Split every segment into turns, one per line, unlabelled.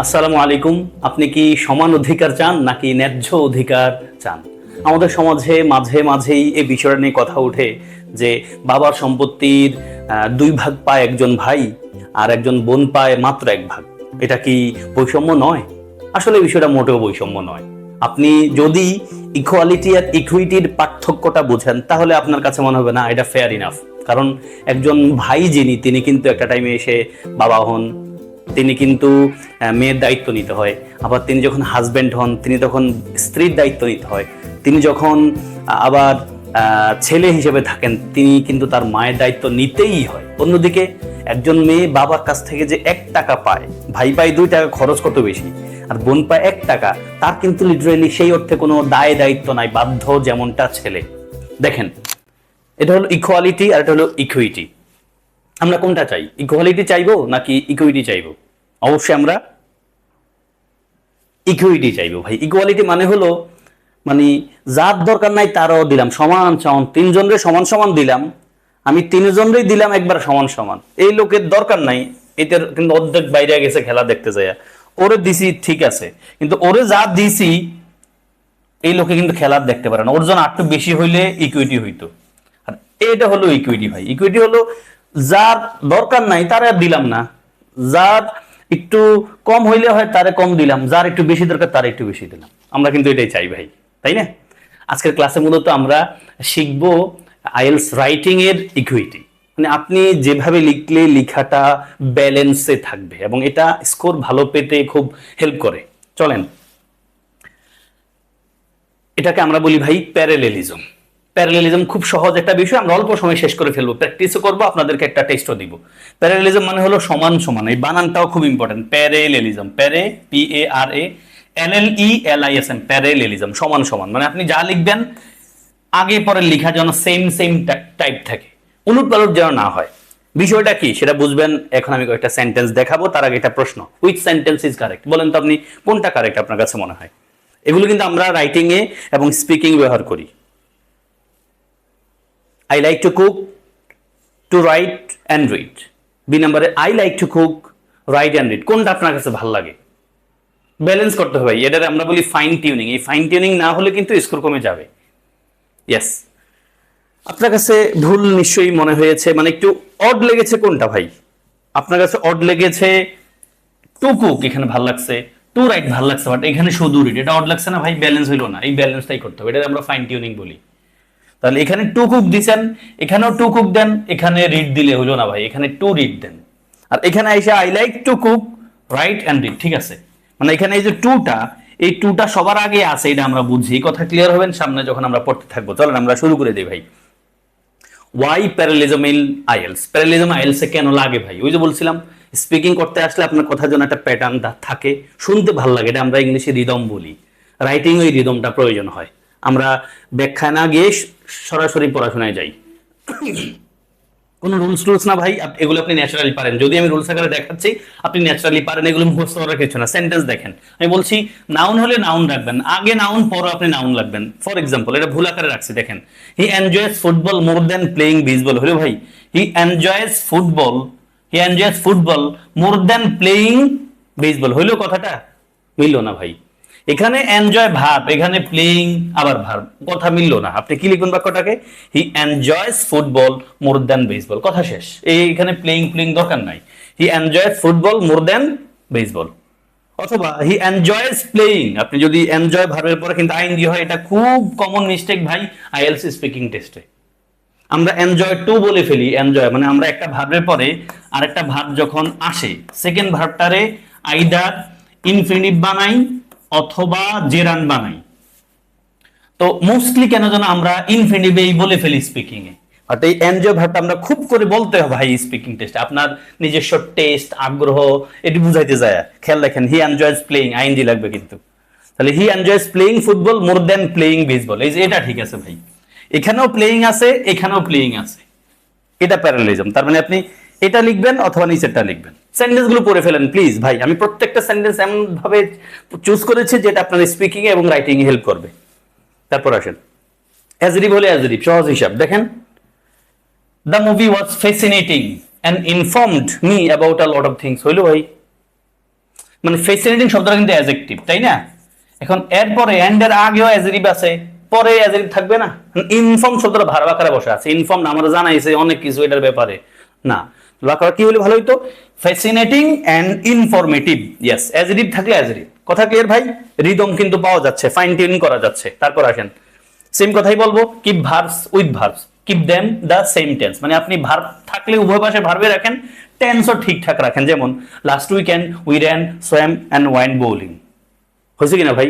আসসালামু আলাইকুম। আপনি কি সমান অধিকার চান নাকি ন্যায্য অধিকার চান? আমাদের সমাজে মাঝে মাঝেই এই বিষয়টা নিয়ে কথা ওঠে যে বাবার সম্পত্তির দুই ভাগ পায় একজন ভাই আর একজন বোন পায় মাত্র এক ভাগ। এটা কি বৈষম্য নয়? আসলে বিষয়টা মোটেও বৈষম্য নয়। আপনি যদি ইকুয়ালিটি আর ইকুইটির পার্থক্যটা বোঝেন, তাহলে আপনার কাছে মনে হবে, না, এটা ফেয়ার ইনাফ কারণ একজন ভাই যিনি, তিনি কিন্তু একটা টাইমে এসে বাবা হন তিনি কিন্তু মেয়ের দায়িত্ব নিতে হয়। আবার তিনি যখন হাজবেন্ড হন, তিনি তখন স্ত্রীর দায়িত্ব নিতে হয়। তিনি যখন আবার ছেলে হিসেবে থাকেন, তিনি কিন্তু তার মায়ের দায়িত্ব নিতেই হয়। অন্যদিকে একজন মেয়ে বাবার কাছ থেকে যে এক টাকা পায়, ভাই পায় দুই টাকা খরচ কত বেশি, আর বোন পায় এক টাকা, তার কিন্তু লিটারেলি সেই অর্থে কোনো দায় দায়িত্ব নাই, বাধ্য যেমনটা ছেলে। দেখেন, এটা হলো ইকুয়ালিটি আর এটা হলো ইকুইটি আমরা কোনটা চাই? ইকুয়ালিটি চাইব নাকি ইকুইটি চাইব? অবশ্যই আমরা ইকুইটি চাইব ভাই। ইকুয়ালিটি মানে হলো মানে যার দরকার নাই তারও দিলাম, সমান সমান। তিনজনের সমান সমান দিলাম, আমি তিনজনরেই দিলাম একবার সমান সমান। এই লোকের দরকার নাই এটার কিন্তু অর্ধেক বাইরে গেছে খেলা দেখতে যায় ওরে দিছি, ঠিক আছে। কিন্তু ওরে যা দিছি, এই লোকে কিন্তু খেলা দেখতে পারে না। ওর জন্য আরেকটু বেশি হইলে ইকুইটি হইতো। আর এটা হলো ইকুইটি ভাই। ইকুইটি হলো, যার দরকার নাই তারে আর দিলাম না। যার একটু কম হইলে হয়, তারে কম দিলাম। যার একটু বেশি দরকার, তার একটু বেশি দিলাম। আমরা কিন্তু এটাই চাই ভাই, তাই না? আজকের ক্লাসে মূলত আমরা শিখব আইএলস রাইটিং এর ইকুইটি মানে আপনি যেভাবে লিখলে লেখাটা ব্যালেন্সে থাকবে এবং এটা স্কোর ভালো পেতে খুব হেল্প করে। চলেন। এটাকে আমরা বলি ভাই প্যারালেলিজম প্যারালেলিজম খুব সহজ একটা বিষয়, আমরা অল্প সময় শেষ করে ফেলব। প্র্যাকটিসও করব, আপনাদেরকে একটা টেস্টও দিব। প্যারালিজম মানে হলো সমান সমান, এই বানানটাও খুব important parallelism para P A R A L L E L I S M parallelism সমান সমান। মানে আপনি যা লিখবেন, আগে পরে লেখা যেন সেম সেম টাইপ থাকে। উলট যেন না হয়। বিষয়টা কি? সেটা বুঝবেন। এখন আমি কয়েকটা সেন্টেন্স দেখাবো, তার আগে একটা প্রশ্ন। উইথ সেন্টেন্স ইজ কারেক্ট বলেন তো আপনি, কোনটা কারেক্ট আপনার কাছে মনে হয়? এগুলো কিন্তু আমরা রাইটিংয়ে এবং স্পিকিং ব্যবহার করি। I like to cook to write and read B নাম্বারে I like to cook write and read কোনটা আপনার কাছে ভালো লাগে? ব্যালেন্স করতে হবে। এটার আমরা বলি ফাইন টিউনিং এই ফাইন টিউনিং না হলে কিন্তু স্কোর কমে যাবে। ইয়েস আপনার কাছে ভুল নিশ্চয়ই মনে হয়েছে। মানে একটু অড লেগেছে কোনটা ভাই? আপনার কাছে অড লেগেছে টু কুক এখানে ভালো লাগছে। টু রাইট ভালো লাগছে বাট এখানে শুধু রিড এটা অড লাগছে না ভাই? ব্যালেন্স হইল না। এই ব্যালেন্সটাই করতে হবে। এটা আমরা ফাইন টিউনিং বলি। তাহলে এখানে টু কুক দিছেন, এখানেও টু কুক দেন, এখানে রিড দিলে হলো না ভাই, এখানে টু রিড দেন। আর এখানে এসে I like to cook write and read ঠিক আছে? মানে এখানে এই যে টুটা এই টুটা সবার আগে আছে, এটা আমরা বুঝি। কথা ক্লিয়ার হবেন, সামনে যখন আমরা পড়তে থাকব। চলেন, আমরা শুরু করে দিই ভাই। Why parallelism in IELTS parallelism আইএলসে কেন লাগে ভাই? ওই যে বলছিলাম স্পিকিং করতে আসলে আপনার কথার জন্য একটা প্যাটার্ন থাকে। শুনতে ভালো লাগে, এটা আমরা ইংলিশে রিদম বলি। রাইটিং ওই রিদমটা প্রয়োজন হয়। আমরা ব্যাখ্যা না গিয়ে সরাসরি পড়াশোনায় যাই। কোনো রুলস টুলস না ভাই এগুলো আপনি ন্যাচারালি পারেন। যদি আমি রুলস আকারে দেখাচ্ছি, আপনি ন্যাচারালি পারেন, এগুলো মুখস্থ করার কিছু না। সেন্টেন্স দেখেন। আমি বলছি নাউন হলে নাউন রাখবেন। আগে নাউন পরে আপনি নাউন রাখবেন ফর এক্সাম্পল এটা ভুল আকারে রাখছি, দেখেন। He enjoys football more than playing baseball হলো ভাই he enjoys football he enjoys football more than playing baseball হইল কথাটা? মিললো না ভাই। এখানে এনজয় ভার্ব এখানে প্লেইং আবার ভার্ব কথা মিললো না। আপনি কি লিখুন বাক্যটাকে? He enjoys football more than baseball কথা শেষ। এই এখানে প্লেইং প্লেইং দরকার নাই। He enjoys football more than baseball অথবা হি এনজয়স প্লেইং আপনি যদি এনজয় ভার্বের পরে কিন্তু আইন দিয়ে হয়, এটা খুব কমন মিস্টেক ভাই আইএলসি স্পিকিং টেস্টে আমরা এনজয় টু বলে ফেলি এনজয় মানে আমরা একটা ভার্বের পরে আরেকটা ভার্ব যখন আসে সেকেন্ড ভার্বটারে আইদার ইনফিনিটিভ বানাই অথবা জেরান বানাই। তো মোস্টলি কেন যেন আমরা ইনফিনিটিভেই বলে ফেলি স্পিকিং এ অর্থাৎ এই এনজয় ভার্বটা আমরা খুব করে বলতে হবে, ভাই স্পিকিং টেস্ট আপনার নিজস্ব টেস্ট আগ্রহ, এটি বুঝাইতে যায়। খেয়াল রাখেন হি এনজয়স প্লেইং আইনজি লাগবে কিন্তু। তাহলে he enjoys playing football more than playing baseball এই যে, এটা ঠিক আছে, ভাই। এখানেও প্লেইং আছে, এখানেও প্লেইং আছে। এটা প্যারালিজম তার মানে আপনি এটা লিখবেন অথবা নিচেরটা লিখবেন। সেন্টেন্সগুলো পড়ে ফেলেন প্লিজ ভাই। আমি প্রত্যেকটা সেন্টেন্স এমন ভাবে চুজ করেছি যেটা আপনার স্পিকিং এবং রাইটিং এ হেল্প করবে। তারপর আসেন। অ্যাজরিভ হলে অ্যাজরিভ সহজ হিসাব। দেখেন the movie was fascinating and informed me about a lot of things হইল ভাই মানে ফ্যাসিনেটিং শব্দটা কিন্তু অ্যাজেক্টিভ তাই না? এখন এরপরে এন্ড এর আগেও অ্যাজেটিভ আছে, পরে অ্যাজেটিভ থাকবে না। ইনফর্ম শব্দটা ভার আকারে বসে আছে। ইনফর্ম আমরা জানাইছে অনেক কিছু এটার ব্যাপারে। না বাক্যটা কি হলে ভালো হইতো? Fascinating and informative yes adjective থাকলে অ্যাজেটিভ কথা ক্লিয়ার ভাই? রিদম কিন্তু পাওয়া যাচ্ছে ফাইন টিউনিং করা যাচ্ছে। তারপর আসেন। সেম কথাই বলব keep verbs with verbs keep them the same tense মানে আপনি ভার্ব থাকলে উভয় পাশে ভার্বে রাখেন টেন্সও ঠিকঠাক রাখেন। যেমন last weekend we ran swam and went bowling হয়েছে কিনা ভাই?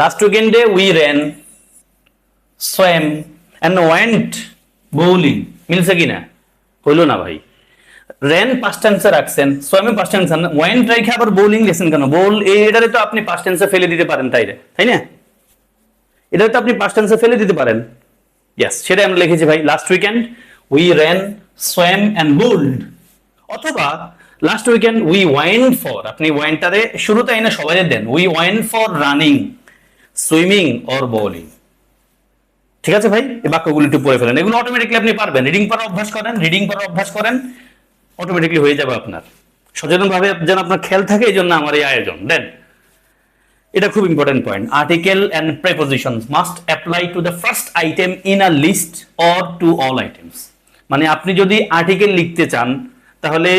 লাস্ট উইকেন্ডে we ran swam and went bowling মিলছে কিনা? হইল না ভাই। রেন পাস্ট টেন্সে রাখছেন, সোয়ামে পাস্ট টেন্স ওয়াইন্ট রেখে আবার বোলিং লেখছেন কেন? বোল এটারে তো আপনি পাস্ট টেন্সে ফেলে দিতে পারেন তাই তাই না? এটা তো আপনি পাস্ট টেন্সে ফেলে দিতে পারেন। ইয়েস সেটাই আমরা লিখেছি ভাই last weekend we ran swam and bowled অথবা last weekend we went for আপনি ওয়াইনটারে শুরুতে এনে সবাই দেন we went for running swimming or bowling ঠিক আছে ভাই? এই বাক্যগুলো একটু পড়ে ফেলেন। এগুলো অটোমেটিকলি আপনি পারবেন। রিডিং করার অভ্যাস করেন রিডিং করার অভ্যাস করেন অটোমেটিকলি হয়ে যাবে আপনার। সচেতনভাবে যেন আপনার খেয়াল থাকে, এই জন্য আমার এই আয়োজন। দেন এটা খুব important point article and prepositions must apply to the first item in a list or to all items মানে আপনি যদি আর্টিকেল লিখতে চান, তাহলে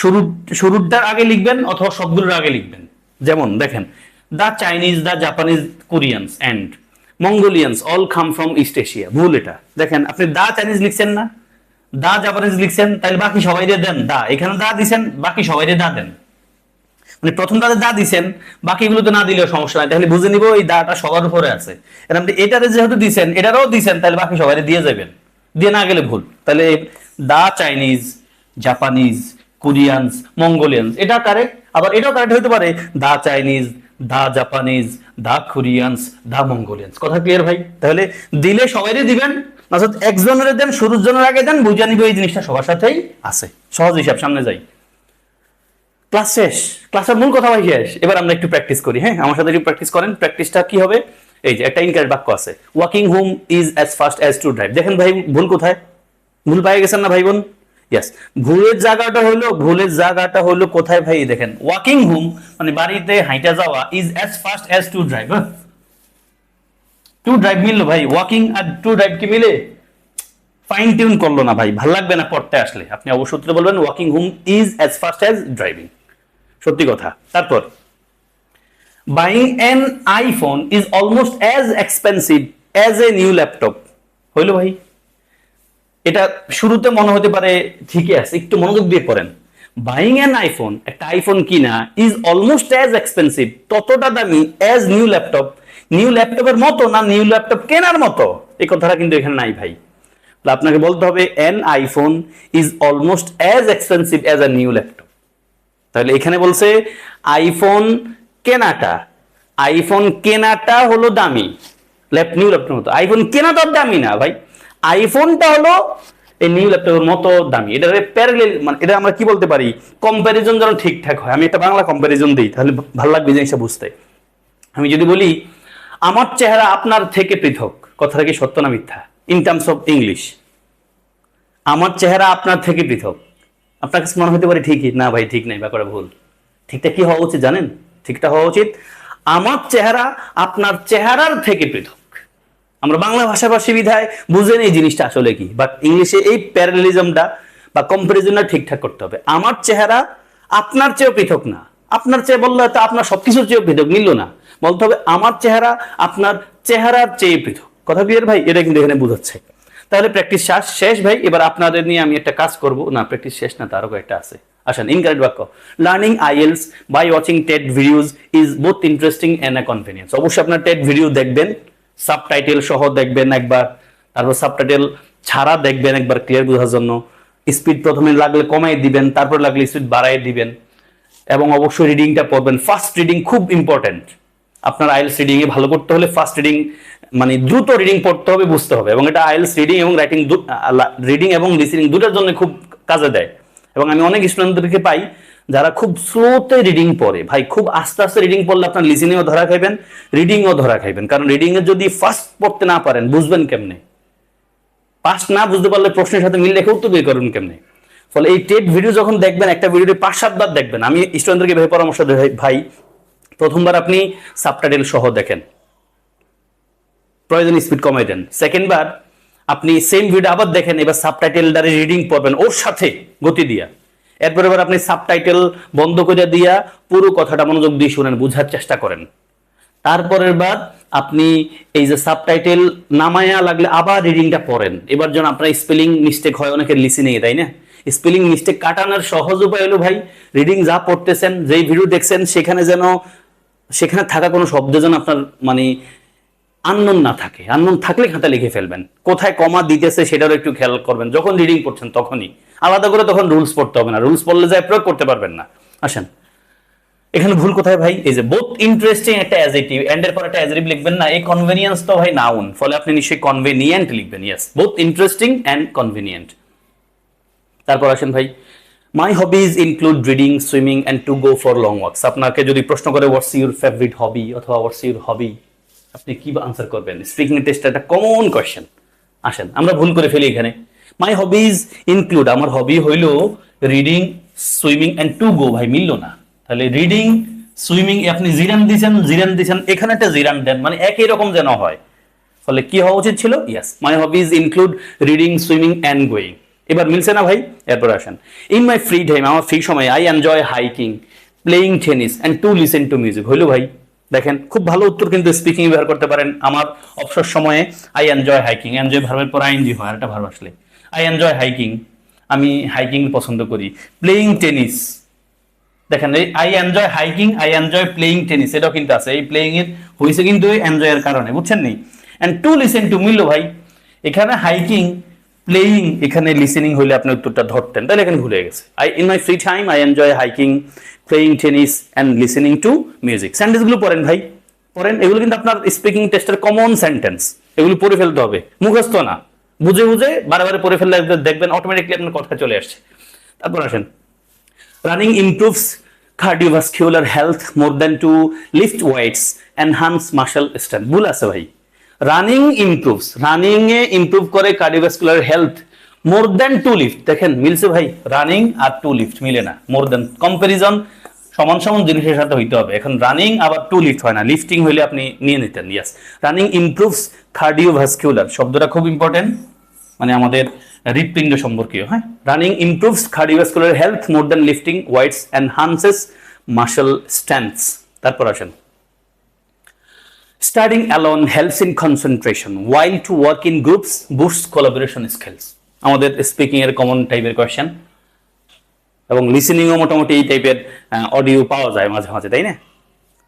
শুরু শুরুটার আগে লিখবেন অথবা সবগুলোর আগে লিখবেন। যেমন, দেখেন the Chinese the Japanese Koreans and Mongolians all come from East Asia ভুল এটা। দেখেন, আপনি দা চাইনিজ লিখছেন না, দা জাপানিজ লিখছেন, তাহলে বাকি সবাই দেন দা। এখানে দা দিছেন, বাকি সবাই দা দেন। মানে প্রথম দাদা দা দিছেন, বাকিগুলো তো না দিলেও সমস্যা নাই। তাহলে বুঝে নিব এই দাটা সবার উপরে আছে। আপনি এটারে যেহেতু দিছেন, এটারও দিছেন, তাহলে বাকি সবাই দিয়ে যাবেন। দিয়ে না গেলে ভুল। তাহলে দা চাইনিজ জাপানিজ কোরিয়ানস মঙ্গোলিয়ানস এটা কারেক্ট আবার এটাও কারেক্ট হতে পারে, দা চাইনিজ দা জাপানিজ দা কোরিয়ানস, দা মঙ্গোলিয়ানস। কথা ক্লিয়ার ভাই? তাহলে দিলে সবাইরে দিবেন অর্থাৎ একজনের দেন শুরুর জনের আগে দেন, বুঝে নিবে এই জিনিসটা সবার সাথেই আছে। সহজ হিসাব, সামনে যাই। ক্লাস শেষ। ক্লাসের মূল কথা ভাই শেষ। এবার আমরা একটু প্র্যাকটিস করি হ্যাঁ? আমার সাথে একটু প্র্যাকটিস করেন। প্র্যাকটিসটা কি হবে? এই যে, একটা ইনকারেক্ট বাক্য আছে। Walking home is as fast as to drive দেখেন ভাই, ভুল কোথায়? ভুল পাই গেছেন না ভাই বোন? ইয়াস ভুলের জায়গাটা হলো, ভুলের জায়গাটা হলো কোথায় ভাই? দেখেন ওয়াকিং হোম মানে বাড়িতে হাইটা যাওয়া is as fast as to drive to drive মিললো ভাই ওয়াকিং আর টু ড্রাইভ কি মিলে? ফাইন টিউন করল না ভাই, ভালো লাগবে না পড়তে আসলে। আপনি অবশ্যই বলবেন walking home is as fast as driving সত্যি কথা। তারপর buying an iPhone is almost as expensive as a new laptop হইল ভাই? এটা শুরুতে মনে হতে পারে ঠিকই আছে, একটু মনোযোগ দিয়ে পড়েন। বাইং অ্যান আইফোন একটা আইফোন কিনা ইজ অলমোস্ট অ্যাজ এক্সপেন্সিভ ততটা দামি অ্যাজ নিউ ল্যাপটপ নিউ ল্যাপটপের মতো না নিউ ল্যাপটপ কেনার মতো? এই কথাটা কিন্তু এখানে নাই ভাই। আপনাকে বলতে হবে an iPhone is almost as expensive as a new laptop তাহলে এখানে বলছে আইফোন কেনাটা আইফোন কেনাটা হলো দামি। ল্যাপ নিউ ল্যাপটপ মতো। আইফোন কেনা তো দামি না ভাই। আইফোনটা হলো এই নিউ ল্যাপটপের মতো দামি। এটা প্যারালেল মানে এটা আমরা কি বলতে পারি? কম্প্যারিজন যেন ঠিকঠাক হয়। আমি একটা বাংলা কম্প্যারিজন দিই, তাহলে ভালো লাগবে জিনিসটা বুঝতে। আমি যদি বলি, আমার চেহারা আপনার থেকে পৃথক। কথাটা কি সত্য না মিথ্যা? ইন টার্মস অফ ইংলিশ আমার চেহারা আপনার থেকে পৃথক। আপনার কাছে মনে হতে পারে ঠিকই। না ভাই, ঠিক নাই ব্যাপারে ভুল। ঠিকটা কি হওয়া উচিত জানেন? ঠিকটা হওয়া উচিত। আমার চেহারা আপনার চেহারার থেকে পৃথক। আমরা বাংলা ভাষাভাষী বিধায় বুঝেন এই জিনিসটা আসলে কি বাট ইংলিশে এই প্যারালিজমটা বা কম্পারিজনটা ঠিকঠাক করতে হবে। আমার চেহারা আপনার চেয়েও পৃথক না। আপনার চেয়ে বললে তো আপনার সবকিছুর চেয়েও পৃথক, মিলল না। বলতে হবে আমার চেহারা আপনার চেহারার চেয়ে পৃথক। কথা বিয়ের ভাই? এটা কিন্তু এখানে বুঝাচ্ছে। তাহলে প্র্যাকটিস শেষ ভাই। এবার আপনাদের নিয়ে আমি একটা কাজ করব। না প্র্যাকটিস শেষ না, তারও একটা আছে। আসেন ইনকারেক্ট বাক্য। Learning IELTS by watching TED videos is both interesting and a convenience অবশ্যই আপনার টেট ভিডিও দেখবেন। সাবটাইটেল সহ দেখবেন একবার, তারপর সাবটাইটেল ছাড়া দেখবেন একবার ক্লিয়ার বোঝার জন্য। স্পিড প্রথমে লাগলে কমাই দিবেন, তারপর লাগলে স্পিড বাড়াই দিবেন। এবং অবশ্যই রিডিংটা পড়বেন। ফার্স্ট রিডিং খুব ইম্পর্টেন্ট আপনার আইএলস রিডিং এ ভালো করতে হলে ফার্স্ট রিডিং মানে দ্রুত রিডিং পড়তে হবে, বুঝতে হবে। এবং এটা আইএলস রিডিং এবং রাইটিং রিডিং এবং লিসনিং দুটার জন্য খুব কাজে দেয়। এবং আমি অনেক স্টুডেন্টদেরকে পাই যারা খুব স্লোতে রিডিং পড়ে। ভাই, খুব আস্তে আস্তে রিডিং পড়লে আপনার লিসনিংও ধরা খাইবেন রিডিংও ধরা খাইবেন। কারণ রিডিং এ যদি ফার্স্ট পড়তে না পারেন, বুঝবেন কেমনে? পাস না বুঝতে পারলে প্রশ্নের সাথে মিল রেখে উত্তর বের করুন কেমনে? ফলে এই টেট ভিডিও যখন দেখবেন, একটা ভিডিওতে পাঁচ সাতবার দেখবেন। আমি স্টুডেন্টদেরকে ভেবে পরামর্শ দেই, ভাই- প্রথমবার আপনি সাবটাইটেল সহ দেখেন। প্রয়োজন স্পিড কমাই দেন। সেকেন্ডবার আপনি সেম ভিডিও আবার দেখেন, এবার সাবটাইটেলটারে রিডিং পড়বেন, ওর সাথে গতি দিয়া। এরপর এবার আপনি সাবটাইটেল বন্ধ করে দিয়া পুরো কথাটা মনোযোগ দিয়ে শুনেন, বোঝার চেষ্টা করেন। তারপরের বার আপনি এই যে সাবটাইটেল নামায়া লাগলে আবার রিডিংটা পড়েন। এবার যেন আপনার স্পেলিং মিস্টেক হয়, অনেকের লিসেনিং তাই না? স্পেলিং মিস্টেক কাটানোর সহজ উপায় হলো ভাই রিডিং যা পড়তেছেন, যেই ভিডিও দেখছেন, সেখানে যেন, সেখানে থাকা কোনো শব্দ যেন আপনার মানে আননোন না থাকে। আননোন থাকলে খাতা লিখে ফেলবেন। কোথায় কমা দিতেছে সেটারও একটু খেয়াল করবেন। যখন রিডিং পড়ছেন তখনই। আলাদা করে তখন রুলস পড়তে হবে না। রুলস পড়লে যায় প্রয়োগ করতে পারবেন না। আসেন। এখানে ভুল কোথায় ভাই? এই যে বোথ ইন্টারেস্টিং একটা অ্যাজেটিভ এন্ড এর পর একটা অ্যাজেটিভ লিখবেন না, এই কনভেনিয়েন্স তো ভাই নাউন ফলে আপনি নিশ্চয়ই কনভেনিয়েন্ট লিখবেন yes both interesting and convenient তারপর আসেন ভাই my hobbies include reading swimming and to go for long walks আপনাকে যদি প্রশ্ন করে হোয়াটস ইউর ফেভারিট হবি অথবা হোয়াটস ইউর হবি আপনি কি আনসার করবেন? স্পিকিং টেস্ট একটা কমন কোয়েশ্চেন আসেন, আমরা ভুল করে ফেলি এখানে। মাই হবিজ ইনক্লুড আমার হবি হইল reading swimming and to go ভাই, মিললো না। তাহলে রিডিং সুইমিং আপনি জিরান দিছেন জিরান দিছেন, এখানে একটা জিরান দেন মানে একই রকম যেন হয়। ফলে কি হওয়া উচিত ছিল? Yes my hobbies include reading swimming and going এবার মিলছে না, ভাই? এরপর আসেন। ইন মাই ফ্রি টাইম আমার ফ্রি সময় I enjoy hiking playing tennis and to listen to music হইল, ভাই, দেখেন, খুব ভালো উত্তর কিন্তু স্পিকিং ব্যবহার করতে পারেন। আমার অবসর সময়ে আই এনজয় হাইকিং এনজয় ভার্বের পর আইএনজি হয় একটা ভার্ব আসলে। আই এনজয় হাইকিং আমি হাইকিং পছন্দ করি। প্লেইং টেনিস দেখেন, এই I enjoy hiking I enjoy playing tennis এটাও কিন্তু আছে। এই প্লেইং এর হয়েছে কিন্তু এনজয় এর কারণে, বুঝছেন নি? এন্ড টু লিসেন টু মিললো ভাই, এখানে হাইকিং প্লেইং এখানে লিসেনিং হলে আপনি উত্তরটা ধরতেন। তাহলে এখানে ভুলে গেছে। I in my free time I enjoy hiking playing tennis and listening to music সেন্টেন্সগুলো পড়েন ভাই। পড়েন, এগুলো কিন্তু আপনার স্পিকিং টেস্টের কমন সেন্টেন্স এগুলো পড়ে ফেলতে হবে। মুখস্থ না। বুঝে বুঝে বারে পড়ে ফেললে দেখবেন অটোমেটিকলি আপনার কথা চলে আসছে। তারপর আসেন। Running improves cardiovascular health more than to lift weights, enhance muscle strength. ভুল আছে ভাই। রানিং ইমপ্রুভস রানিং এ ইমপ্রুভ করে cardiovascular health more than to lift দেখেন মিলছে ভাই। রানিং আর টু লিফট মিলে না। মোর দেন কম্পারিজন সমান সমান জিনিসের সাথে হইতে হবে। এখন রানিং আবার টু লিফট হয় না। লিফটিং হইলে আপনি নিয়ে নিতেন ইয়াস রানিং ইমপ্রুভস কার্ডিওভাস্কুলার শব্দটা খুব ইম্পর্টেন্ট মানে আমাদের হৃৎপিণ্ড সম্পর্কীয় হ্যাঁ? Running improves cardiovascular health more than lifting weights enhances muscle stands তারপর আসেন। Studying alone helps in concentration while to work in groups boost collaboration skills আমাদের স্পিকিং এর কমন টাইপের কোয়েশ্চেন এবং লিসেনিংও মোটামুটি এই টাইপের অডিও পাওয়া যায় মাঝে মাঝে, তাই না?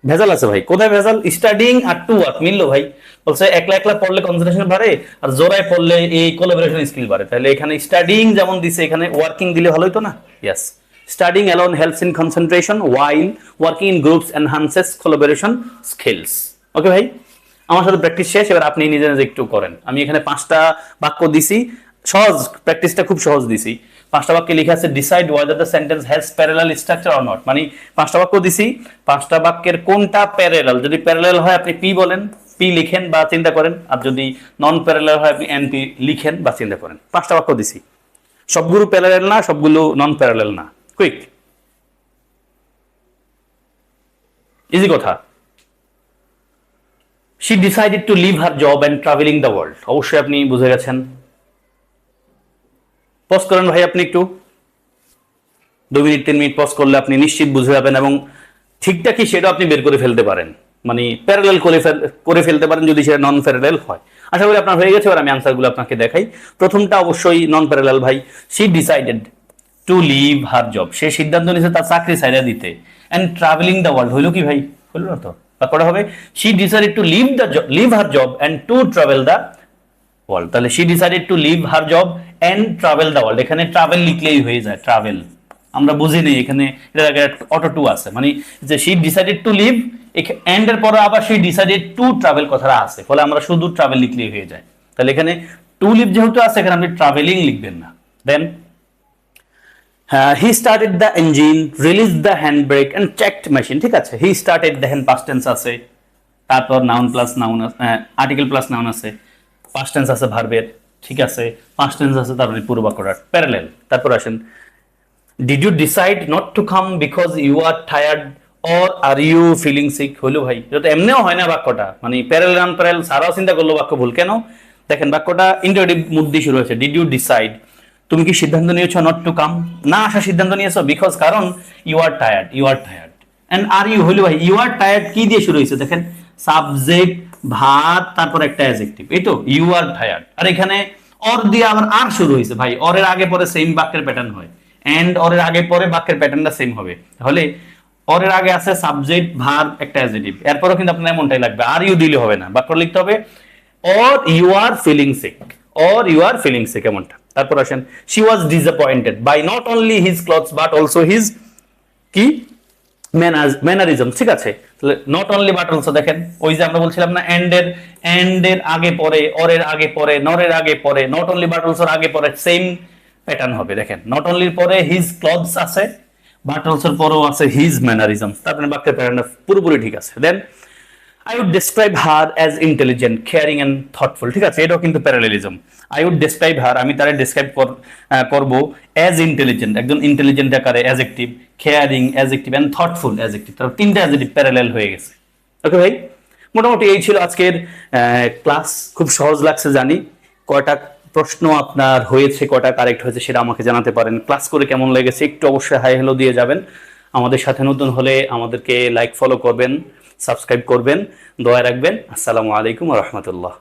ভেজাল আছে ভাই। কোথায় ভেজাল? স্টাডিং আর টু ওয়ার্ক মিললো ভাই। বলছে একলা একলা পড়লে কনসেন্ট্রেশন বাড়ে, আর জোরায় পড়লে এই কোলাবোরেশন স্কিল বাড়ে। তাহলে এখানে স্টাডিং যেমন দিছে, এখানে ওয়ার্কিং দিলে ভালো হতো না? Yes studying alone helps in concentration while working in groups enhances collaboration skills okay ভাই? আমার সাথে প্র্যাকটিস শেষ, এবার আপনি নিজে নিজে একটু করেন। আমি এখানে পাঁচটা বাক্য দিছি। সহজ প্র্যাকটিসটা খুব সহজ দিছি। পাঁচটা বাক্যে লেখা আছে decide whether the sentence has parallel structure or not মানে পাঁচটা বাক্য দিছি, পাঁচটা বাক্যের কোনটা প্যারালাল যদি প্যারালাল হয়, আপনি পি বলেন পি লিখেন বা চিন্তা করেন, আর যদি নন প্যারালাল হয়, আপনি এন পি লিখেন বা চিন্তা করেন। পাঁচটা বাক্য দিছি। সবগুলো প্যারালাল না, সবগুলো নন প্যারালাল না। কুইক ইজি কথা। She decided to leave her job and traveling the world অবশ্যই আপনি বুঝে গেছেন। পজ করেন ভাই আপনি একটু। দু মিনিট, তিন মিনিট পজ করলে আপনি নিশ্চিত বুঝে যাবেন এবং ঠিকটা কি সেটা আপনি বের করে ফেলতে পারেন। মানে প্যারালেল করে করে ফেলতে পারেন যদি সেটা নন প্যারালেল হয়। আশা করি আপনার হয়ে গেছে, এবার আমি আনসারগুলো আপনাকে দেখাই। প্রথমটা অবশ্যই নন প্যারালেল ভাই she decided to leave her job সে সিদ্ধান্ত নিয়েছে তার চাকরি ছাইড়া দিতে। অ্যান্ড ট্রাভেলিং দ্য ওয়ার্ল্ড হইল কি ভাই? হইল না তো? তারপরে হবে? She decided to leave the leave her job and to travel the world তাহলে she decided to leave her job and travel the world এখানে ট্রাভেল লিখলেই হয়ে যায় ট্রাভেল আমরা বুঝি নেই, এখানে অটো টু আছে। মানে যে she decided to leave and এর পরে আবার শি ডিসাইডেড টু ট্রাভেল কথাটা আছে। ফলে আমরা শুধু ট্রাভেল লিখলেই হয়ে যায়। তাহলে এখানে টু লিভ যেহেতু আছে, এখানে আপনি ট্রাভেলিং লিখবেন না। Then he started the engine release the hand brake and checked machine ঠিক আছে? He started the hand past আছে। তারপর noun plus noun article plus noun আছে। পাস্ট আছে ভার্বের ঠিক আছে? পাস্ট টেন্স আছে, তারপরে পুরো বাক্যটা প্যারালেল তারপর আসেন did you decide not to come because you are tired or are you feeling sick হলো ভাই, এটা তো এমনিও হয় না বাক্যটা। মানে প্যারেল রান প্যারেল সারাও চিন্তা করল বাক্য ভুল কেন? দেখেন, বাক্যটা ইন্টারেটিভ মুড দিয়ে শুরু হয়েছে। ডিড ইউ ডিসাইড তুমি কি সিদ্ধান্ত নিয়েছো নট টু কাম না আসার সিদ্ধান্ত নিয়েছো বিকজ কারণ you are tired you are tired and are you হলো ভাই ইউ আর টায়ার্ড কি দিয়ে শুরু হয়েছে? দেখেন সাবজেক্ট, ভাত, তারপর একটা অ্যাজেক্টিভ এই তো ইউ আর টায়ার্ড আর এখানে অর দিয়ে আবার আর শুরু হয়েছে, ভাই অরের আগে পরে সেম বাক্যের প্যাটার্ন হয় এন্ড অরের আগে পরে বাক্যের প্যাটার্নটা সেম হবে। তাহলে অরের আগে আছে সাবজেক্ট ভার একটা অ্যাজেটিভ এরপরও কিন্তু আপনার এমনটাই লাগবে, আর ইউ দিলে হবে না, বাক্য লিখতে হবে or you are feeling sick or you are feeling sick এমনটা। তারপর আসেন she was disappointed by not only his clothes but also his কি? ম্যানারিজম ঠিক আছে? নট অনলি বাট অলসো দেখেন, ওই যে আমরা বলছিলাম না এন্ডের এন্ডের আগে পরে অরের আগে পরে নরের আগে পরে নট অনলি বাট অলসোর আগে পরে সেম প্যাটার্ন হবে, দেখেন নট অনলির পরে হিজ ক্লথস আছে বাট অলসোর পরেও আছে হিজ ম্যানারিজম তারপরে বাক্যের প্যাটার্নটা পুরোপুরি ঠিক আছে। Then I would describe her as intelligent caring and thoughtful ঠিক আছে? এটাও কিন্তু parallelism I would describe her আমি তারা ডিসক্রাইব করব অ্যাজ ইন্টেলিজেন্ট একজন ইন্টেলিজেন্ট আকারে adjective caring adjective and thoughtful adjective তার তিনটা অ্যাজেক্টিভ প্যারালেল হয়ে গেছে। ওকে ভাই? মোটামুটি এই ছিল আজকের ক্লাস খুব সহজ লাগছে জানি। কয়টা প্রশ্ন আপনার হয়েছে, কয়টা কারেক্ট হয়েছে সেটা আমাকে জানাতে পারেন। ক্লাস করে কেমন লেগেছে একটু অবশ্যই হাই হ্যালো দিয়ে যাবেন। আমাদের সাথে নতুন হলে আমাদেরকে লাইক ফলো করবেন সাবস্ক্রাইব করবেন, দয়া রাখবেন। আসসালামু আলাইকুম রহমতুল্লাহ।